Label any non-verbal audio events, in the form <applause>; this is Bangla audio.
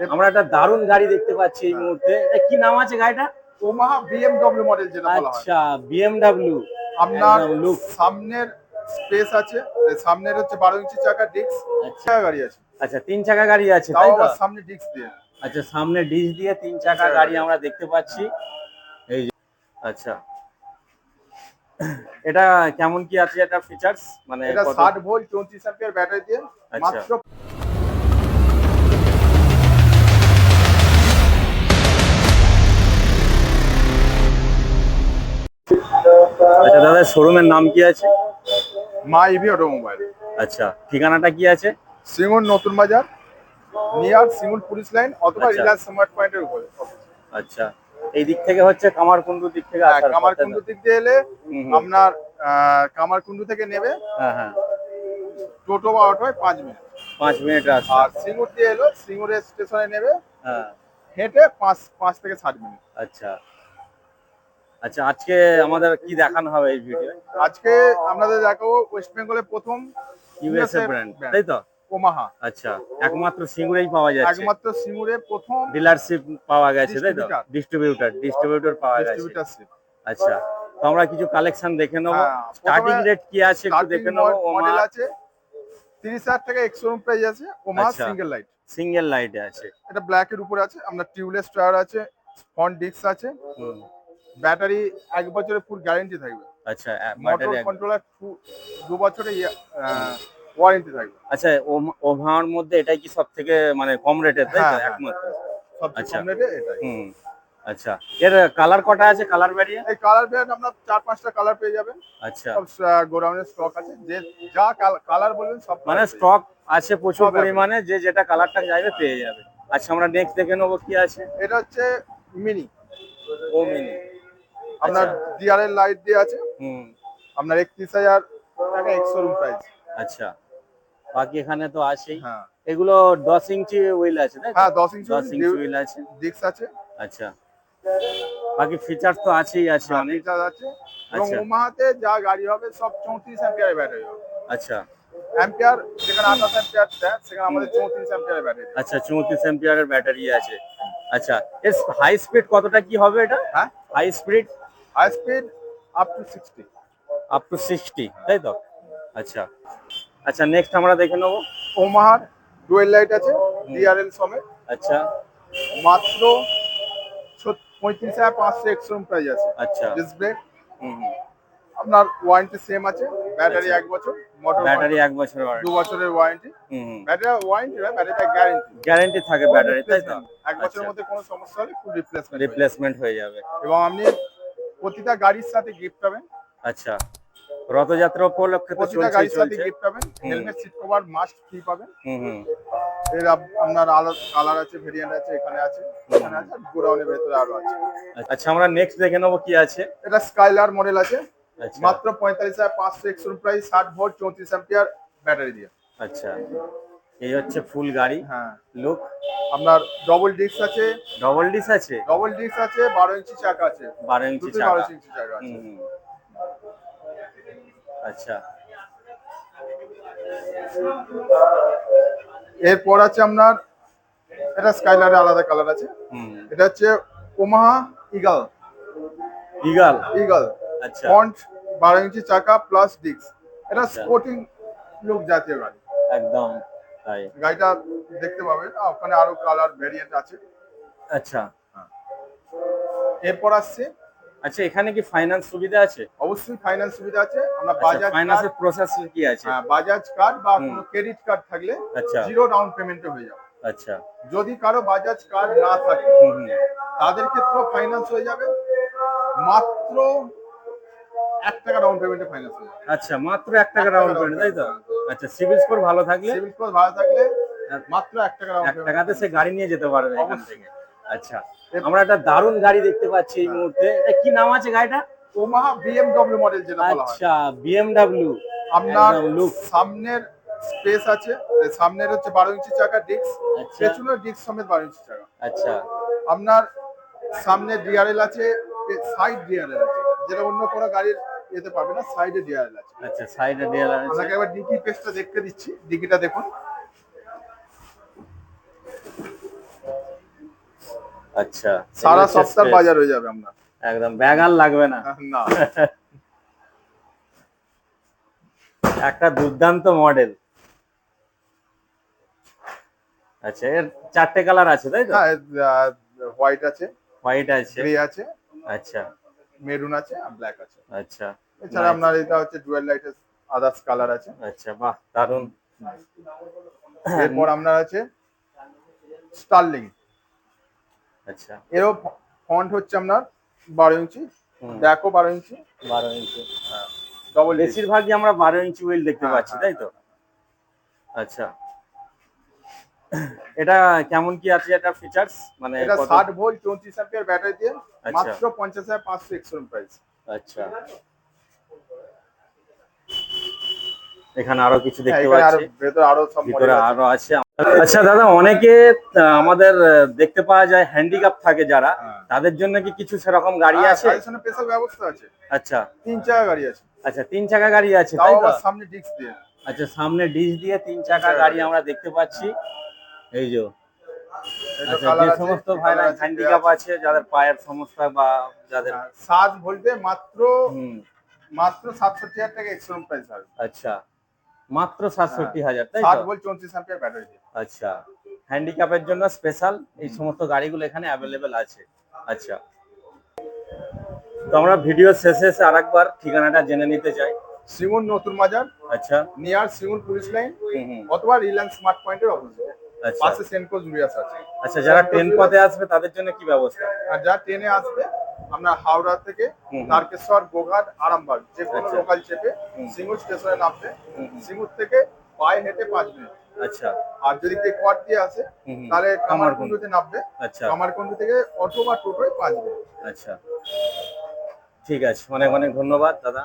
আমরা একটা দারুণ গাড়ি দেখতে পাচ্ছি এই মুহূর্তে। এটা কি নাম আছে গাড়িটা? ওমাহা বিএমডব্লিউ মডেল যেটা বলা হয়। আচ্ছা বিএমডব্লিউ আপনার। সামনের স্পেস আছে সামনের হচ্ছে বারো ইঞ্চি চাকা ডিস্ক আচ্ছা। গাড়ি আছে। আচ্ছা তিন চাকা গাড়ি আছে তাই তো? সামনে ডিস্ক দিয়ে। আচ্ছা সামনে ডিশ দিয়ে তিন চাকা চাকা গাড়ি। আমরা দেখতে পাচ্ছি। এই যে আচ্ছা। এটা কেমন কি আছে এটা ফিচার্স মানে এটা কত- ষাট ভোল্ট চৌত্রিশ অ্যাম্পিয়ার ব্যাটারি দিয়ে আচ্ছা। মাত্র আচ্ছা দাদা শোরুমের নাম কি আছে? মা ইভি অটোমোবাইল। আচ্ছা ঠিকানাটা কি আছে? সিঙ্গুর নতুন বাজার নিয়ার সিঙ্গুর পুলিশ লাইন অথবা আচ্ছা। রিলায়েন্স স্মার্ট পয়েন্টের উপরে। আচ্ছা এই দিক থেকে হচ্ছে কামারকুন্ডু দিক থেকে আসার পথে কামারকুন্ডু দিক দিয়ে এলে। আপনার কামারকুন্ডু থেকে নেবে হ্যাঁ হ্যাঁ। টোটো বা অটোয় পাঁচ মিনিট। পাঁচ মিনিট রাস্তা। আর সিঙ্গুর দিয়ে এলো সিঙ্গুরের স্টেশনে নেবে হ্যাঁ। হেঁটে পাঁচ পাঁচ থেকে সাত মিনিট। আচ্ছা। আচ্ছা আজকে আমাদের কি দেখানো হবে এই ভিডিও আজকে আপনাদের দেখাবো ওয়েস্ট বেঙ্গলের প্রথম ইউএসএ ব্র্যান্ড তাই তো? ওমাহা আচ্ছা একমাত্র সিঙ্গুরেই পাওয়া যাচ্ছে। একমাত্র সিঙ্গুরে প্রথম ডিলারশিপ পাওয়া গেছে তাই তো? Distributor. ডিস্ট্রিবিউটর ডিস্ট্রিবিউটর পাওয়া গেছে। ডিস্ট্রিবিউটারশিপ আচ্ছা তো আমরা কিছু কালেকশন দেখে নেব। হ্যাঁ, স্টার্টিং রেট কি আছে একটু দেখে নেব মডেল আছে প্রাইস আছে ওমাহা। সিঙ্গেল লাইট সিঙ্গেল লাইটে আছে। এটা ব্ল্যাক এর উপরে আছে আপনার টিউবলেস টায়ার আছে ফ্রন্ট ডিস্ক আছে। ব্যাটারি এক বছরের ফুল গ্যারেন্টি থাকবে। আচ্ছা মোটর কন্ট্রোলার দু বছরের ওয়ারেন্টি থাকবে। আচ্ছা ওভার মধ্যে এটাই কি সব থেকে মানে কম রেটের তাই তো। একমাত্র। কম রেটে এটাই। হুম আচ্ছা। এর কালার কটা আছে কালার ভ্যারিয়েন্ট এই কালার ভ্যারিয়েন্ট আপনার চার পাঁচটা কালার পেয়ে যাবেন। আচ্ছা। সব গোডাউনের স্টক আছে। যে যা কালার বলবেন সব মানে স্টক আছে প্রচুর সব পরিমাণে যে যেটা কালারটা চাইবে পেয়ে যাবে। আচ্ছা আমরা নেক্সট দেখে নেব কি আছে। এটা হচ্ছে মিনি ও মিনি আপনার আচ্ছা। ডিআরএল লাইট দিয়ে আছে। হুম। আপনার একত্রিশ হাজার টাকা এক্সোরুম প্রাইস আচ্ছা। বাকি এখানে তো আছেই। হ্যাঁ। এগুলো দশ ইঞ্চি হুইল আছে তাই হ্যাঁ দশ ইঞ্চি দশ ইঞ্চি হুইল আছে। ডিস্ক আছে। আচ্ছা। বাকি ফিচার্স তো আছেই আছে হ্যাঁ, অনেক। আছে। এবং আচ্ছা। ওমাহাতে যা গাড়ি হবে সব চৌত্রিশ অ্যাম্পিয়ারের ব্যাটারি হবে। আচ্ছা। অ্যাম্পিয়ার যেখানে আঠাশ অ্যাম্পিয়ার দেয় সেখানে আমাদের চৌত্রিশ অ্যাম্পিয়ারের ব্যাটারি আচ্ছা চৌত্রিশ এম্পিয়ারের ব্যাটারি আছে। আচ্ছা। এর হাই স্পিড কতটা কি হবে এটা? হ্যাঁ। High speed high speed up to sixty up to sixty তাই তো? আচ্ছা। আচ্ছা নেক্সট আমরা দেখে নেব। ওমাহার ডুয়েল লাইট আছে ডিআরএল সমেত। আচ্ছা। মাত্র পঁয়ত্রিশ হাজার পাঁচশো এক্সট্রম প্রাইস আছে। আচ্ছা। ডিসপ্লে হুম হুম। আপনার ওয়ারেন্টি সেম আছে ব্যাটারি আচ্ছা। এক বছর মোটর ব্যাটারি এক বছর দু বছরের ওয়ারেন্টি ব্যাটারি ওয়ারেন্টি না ব্যাটারিটা গ্যারেন্টি গ্যারান্টি থাকে ব্যাটারি তাই তো? এক বছরের আচ্ছা। মধ্যে কোনো সমস্যা হলে ফুল রিপ্লেসমেন্ট রিপ্লেসমেন্ট হয়ে যাবে। এবং আপনি প্রতিটা গাড়ির সাথে গিফট পাবেন। আচ্ছা। রথযাত্রা উপলক্ষে তো প্রতিটা গাড়ির সাথে গিফট পাবেন। Helmet seat cover must free পাবেন। হুম হুম। এর আপ- আপনার আলাদা কালার আছে ভেরিয়েন্ট আছে এখানে আছে। এখানে আছে গোডাউনের ভেতরে আরও আছে। আচ্ছা আমরা নেক্সট দেখে নেব কি আছে। এটা স্কাইলার মডেল আছে। আচ্ছা। মাত্র পঁয়তাল্লিশ হাজার পাঁচশো একশো প্রাইস ষাট ভোল্ট চৌত্রিশ অ্যাম্পিয়ার ব্যাটারি দিয়ে। আচ্ছা। এই হচ্ছে ফুল গাড়ি। হ্যাঁ। লুক আপনার ডবল ডিস্ক আছে। ডবল ডিস আছে? ডবল ডিস্ক আছে বারো ইঞ্চি চাকা আছে। বারো ইঞ্চি চাকা। বারো ইঞ্চি চাকা আছে। আচ্ছা। এরপর আছে আপনার এটা স্কাইলারে আলাদা কালার আছে। হুম। এটা হচ্ছে ওমাহা ইগাল ইগাল ইগাল আচ্ছা। ফন্ট বারো ইঞ্চি চাকা প্লাস ডিস্ক এটা আচ্ছা। স্পোর্টিং লুক জাতীয় গাড়ি। একদম। তাই। গাড়িটা দেখতে পাবেন। ওখানে আরও কালার ভেরিয়েন্ট আছে। আচ্ছা। এরপর আসছে। আচ্ছা এখানে কি ফাইন্যান্স সুবিধা আছে? অবশ্যই ফাইন্যান্স সুবিধা আছে। আমরা বাজাজ ফাইন্যান্সের প্রসেস কি আছে? হ্যাঁ, বাজাজ কার্ড বা কোনো ক্রেডিট কার্ড থাকলে আচ্ছা। জিরো ডাউন পেমেন্টে হয়ে যাবে। আচ্ছা। যদি কারও বাজাজ কার্ড না থাকে তাদের ক্ষেত্রেও ফাইন্যান্স হয়ে যাবে। মাত্র এক টাকা ডাউন পেমেন্টে ফাইন্যান্স হয়ে যাবে। আচ্ছা মাত্র এক টাকা ডাউন পেমেন্ট তাই তো আচ্ছা সিভিল স্কোর ভালো থাকলে? সিভিল স্কোর ভালো থাকলে মাত্র এক টাকা এক টাকাতে সে গাড়ি নিয়ে যেতে পারবে এখান থেকে। আচ্ছা আমরা একটা দারুণ গাড়ি দেখতে পাচ্ছি এই মুহূর্তে। এটা কি নাম আছে গাড়িটা ওমাহা বিএমডব্লিউ মডেল যেটা বলা হয়। আচ্ছা বিএমডব্লিউ আপনার। সামনের স্পেস আছে সামনের হচ্ছে বারো ইঞ্চি চাকা ডিস্ক পেছনের ডিস্ক সমেত বারো ইঞ্চি চাকা। আচ্ছা। আপনার সামনে ডিআরএল আছে সাইড ডিআরএল আছে যেটা অন্য কোনো গাড়ির যেতে পারবে না সাইডে ডিআরএল আছে। আচ্ছা সাইডে ডিএলআর আছে। আপনাকে একবার ডিকি পেজটা দেখতে দিচ্ছি। ডিকিটা দেখুন। আচ্ছা সারা সপ্তাহ বাজার হয়ে যাবে আপনার একদম ব্যাগ আর লাগবে না। না। <laughs> একটা দুর্দান্ত মডেল আচ্ছা এর চারটে কালার আছে তাই তো? হ্যাঁ হোয়াইট আছে হোয়াইট আছে। গ্রে আছে। আচ্ছা। মেরুন আছে আর ব্ল্যাক আছে। আচ্ছা এছাড়া আপনার এটা হচ্ছে ডুয়েল লাইটের আদার্স কালার আছে। আচ্ছা বাহ দারুণ এরপর আপনার আছে স্টার্লিং আচ্ছা। এরও ফন্ট হচ্ছে আপনার বারো ইঞ্চি ব্যাকও বারো ইঞ্চি। বারো ইঞ্চি ডবল বেশিরভাগই আমরা বারো ইঞ্চি হুইল দেখতে হ্যাঁ, পাচ্ছি হ্যাঁ, তাই তো? আচ্ছা। এটা কেমন কি আছে এটা ফিচার্স মানে এটা কত- ষাট ভোল্ট চৌত্রিশ অ্যাম্পিয়ার ব্যাটারি দিয়ে আচ্ছা। মাত্র পঞ্চাশ হাজার পাঁচশো এক্সট্রন প্রাইস আচ্ছা। এখানে আরও কিছু দেখতে আরও পাচ্ছি। ভেতরে আরও সব ভিতরে আরও আছে। আচ্ছা দাদা অনেকে আমাদের দেখতে পাওয়া যায় হ্যান্ডিক্যাপ থাকে যারা। হ্যাঁ। তাদের জন্য কি কিছু সেরকম গাড়ি আছে? সাজেশনের স্পেশাল ব্যবস্থা আছে। আচ্ছা। তিন চাকা গাড়ি আছে। আচ্ছা তিন চাকা গাড়ি আছে তাই তো? সামনে ডিস্ক দিয়ে। আচ্ছা সামনে ডিস্ক দিয়ে তিন চাকা গাড়ি। আমরা দেখতে পাচ্ছি। এই যে। আচ্ছা যে সমস্ত ভাইরা আছে, হ্যান্ডিক্যাপ আছে। যাদের পায়ের সমস্যা বা যাদের হ্যাঁ, সাত ভোল্টে মাত্র সাতষট্টি হাজার টাকা এক্সট্রন প্রাইস হবে। আচ্ছা মাত্র সাতষট্টি হাজার তাই ষাট তো? ভোল্ট চৌত্রিশ অ্যাম্পিয়ার ব্যাটারি দিয়ে। আচ্ছা হ্যান্ডিক্যাপের জন্য স্পেশাল এই সমস্ত গাড়িগুলো এখানে অ্যাভেলেবেল আছে। আচ্ছা। তো আমরা ভিডিও শেষে এসে আরেকবার ঠিকানাটা জেনে নিতে চাই। সিঙ্গুর নতুন বাজার আচ্ছা। নিয়ার সিঙ্গুর পুলিশ লাইন অথবা রিলায়েন্স স্মার্ট পয়েন্টের অপোজিটে আচ্ছা পাশে সেনকো জুরিয়াস আছে আচ্ছা যারা ট্রেন পথে আসবে তাদের জন্য কি ব্যবস্থা আর যা ট্রেনে আসবে আমরা হাওড়া থেকে। তারকেশ্বর গোঘাট আরামবাগ যে কোনো আচ্ছা। লোকাল চেপে হুম। সিঙ্গুর স্টেশনে নামবে। সিঙ্গুর থেকে পায়ে হেঁটে পাঁচ মিনিট আচ্ছা আর যদি কেউ কোয়াড দিয়ে আসে। তাহলে। কামারকুন্ডুতে নামবে আচ্ছা কামারকুন্ডু থেকে অটো বা টোটোয় পাঁচ মিনিট আচ্ছা ঠিক আছে অনেক অনেক ধন্যবাদ দাদা